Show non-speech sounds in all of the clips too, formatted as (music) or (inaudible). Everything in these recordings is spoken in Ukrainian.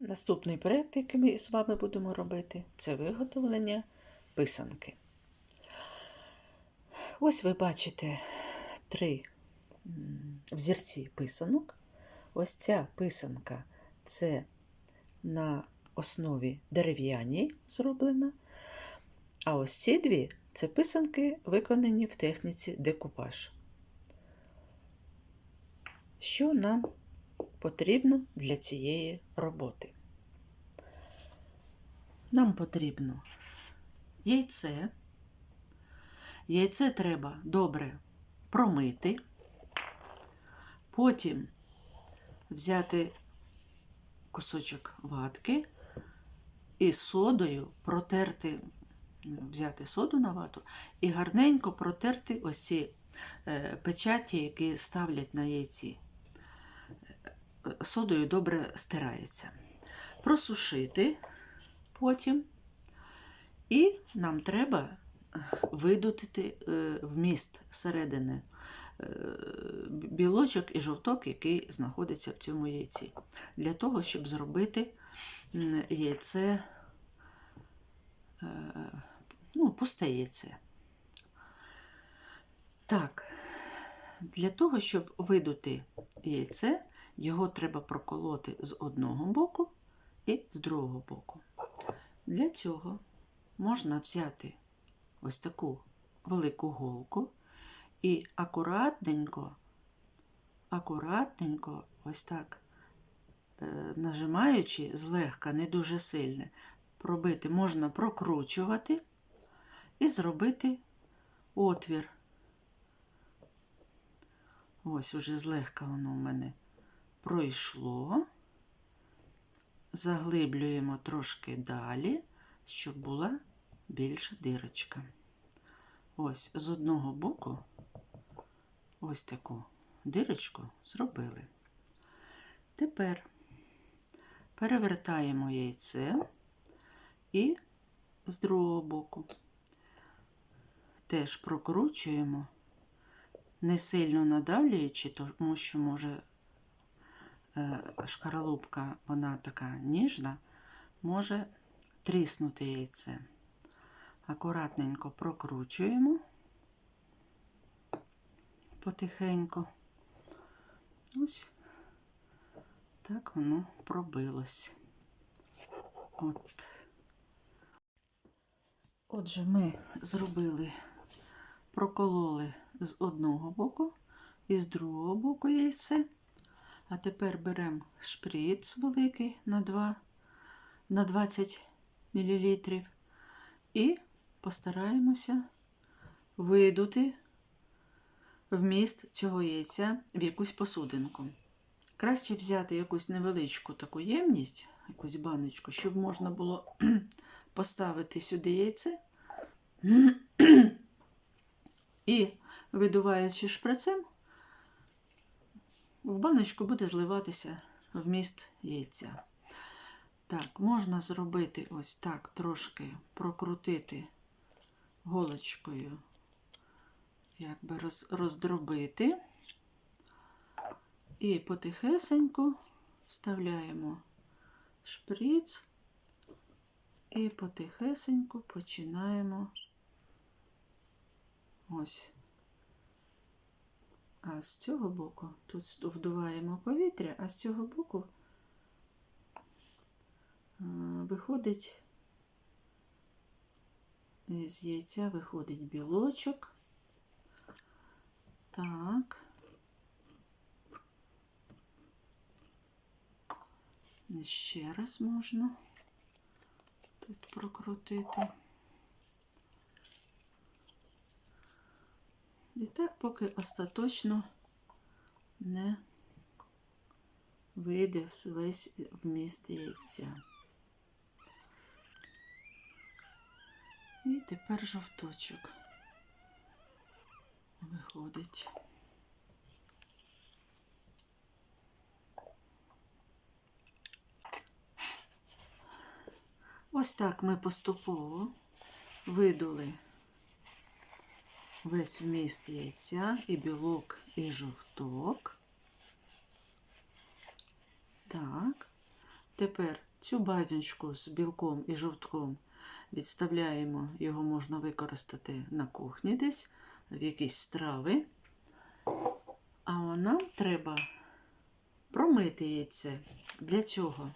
Наступний проєкт, який ми з вами будемо робити, це виготовлення писанки. Ось ви бачите три взірці писанок. Ось ця писанка це на основі дерев'яній зроблена. А ось ці дві це писанки, виконані в техніці декупаж. Що нам потрібно для цієї роботи? Нам потрібно яйце. Яйце треба добре промити, потім взяти кусочок ватки і содою протерти, взяти соду на вату і гарненько протерти ось ці е, печаті, які ставлять на яйці. Е, Содою добре стирається. Просушити потім. І нам треба видутити е, вміст середини е, білочок і жовток, який знаходиться в цьому яйці. Для того, щоб зробити яйце, е, ну, пусте яйце. Так, для того, щоб видути яйце, його треба проколоти з одного боку і з другого боку. Для цього можна взяти ось таку велику голку і акуратненько, акуратненько, ось так, е, нажимаючи злегка, не дуже сильне, пробити, можна прокручувати і зробити отвір. Ось уже злегка воно в мене пройшло. Заглиблюємо трошки далі, щоб була більша дирочка. Ось з одного боку ось таку дирочку зробили. Тепер перевертаємо яйце і з другого боку теж прокручуємо, не сильно надавлюючи, тому що може шкаралупка, вона така ніжна, може тріснути яйце. Акуратненько прокручуємо потихеньку. Ось так воно пробилось. От. Отже, ми зробили, прокололи з одного боку і з другого боку яйце. А тепер беремо шприц великий на 2, на 20 мл і постараємося видути вміст цього яйця в якусь посудинку. Краще взяти якусь невеличку таку ємність, якусь баночку, щоб можна було (clears throat) поставити сюди яйце (clears throat) і, видуваючи шприцем, в баночку буде зливатися вміст яйця. Так, можна зробити ось так, трошки прокрутити голочкою, якби роз, роздробити. І потихесеньку вставляємо шприц і потихесеньку починаємо ось. А з цього боку тут вдуваємо повітря, а з цього боку е, виходить з яйця виходить білочок. Так. Ще раз можна тут прокрутити. І так, поки остаточно не вийде весь вміст яйця. І тепер жовточок виходить. Ось так ми поступово видули весь вміст яйця, і білок, і жовток. Так. Тепер Цю баночку з білком і жовтком відставляємо, його можна використати на кухні десь, в якісь страви. А нам треба промити яйце. Для цього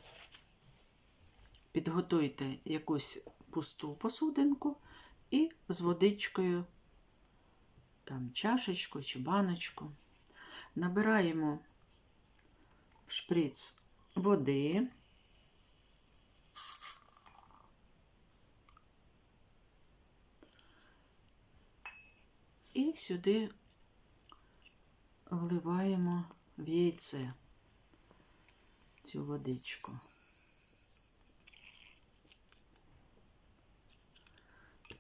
підготуйте якусь пусту посудинку і з водичкою, там чашечку чи баночку. Набираємо в шприц води. І сюди вливаємо в яйце цю водичку.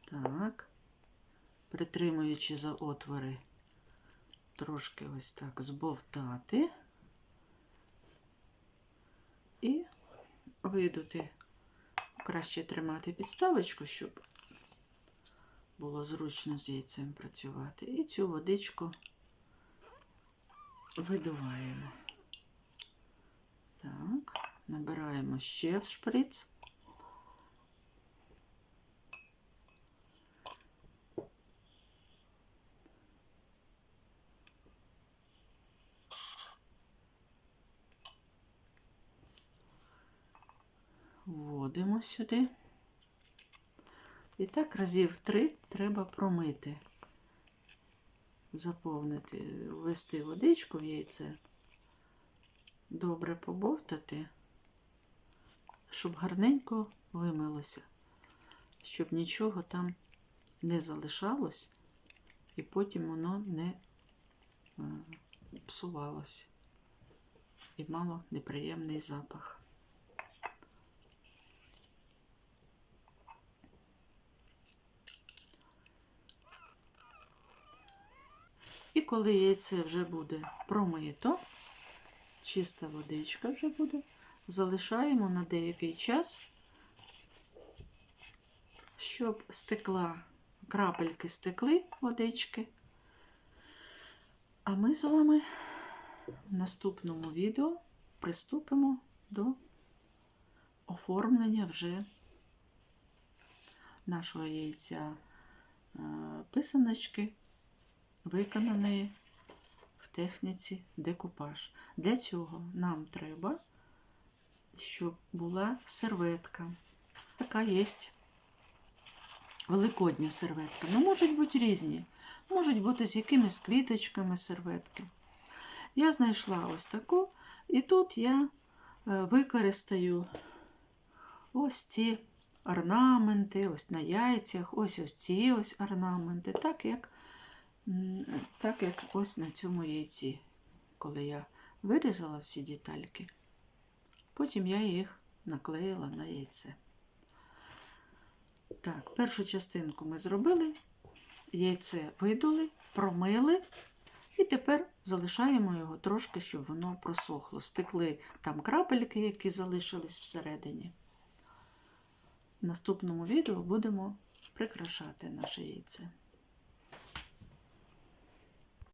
Так, притримуючи за отвори, трошки ось так збовтати і видути. Краще тримати підставочку, щоб було зручно з яйцем працювати. І цю водичку видуваємо. Так, набираємо ще в шприц. Вводимо сюди. І так разів три треба промити, заповнити, ввести водичку в яйце, добре побовтати, щоб гарненько вимилося, щоб нічого там не залишалось, і потім воно не е, псувалось і мало неприємний запах. І коли яйце вже буде промито, чиста водичка вже буде, залишаємо на деякий час, щоб стекла, крапельки стекли водички. А ми з вами в наступному відео приступимо до оформлення вже нашого яйця е, писаночки виконаної в техніці декупаж. Для цього нам треба, щоб була серветка. Така є великодня серветка. Ну, можуть бути різні. Можуть бути з якимись квіточками серветки. Я знайшла ось таку, і тут я е, використаю ось ці орнаменти, ось на яйцях, ось ось ці ось орнаменти, так як Так як ось на цьому яйці, коли я вирізала всі детальки, потім я їх наклеїла на яйце. Так, першу частинку ми зробили, яйце видули, промили, і тепер залишаємо його трошки, щоб воно просохло. Стекли там крапельки, які залишились всередині. В наступному відео будемо прикрашати наше яйце.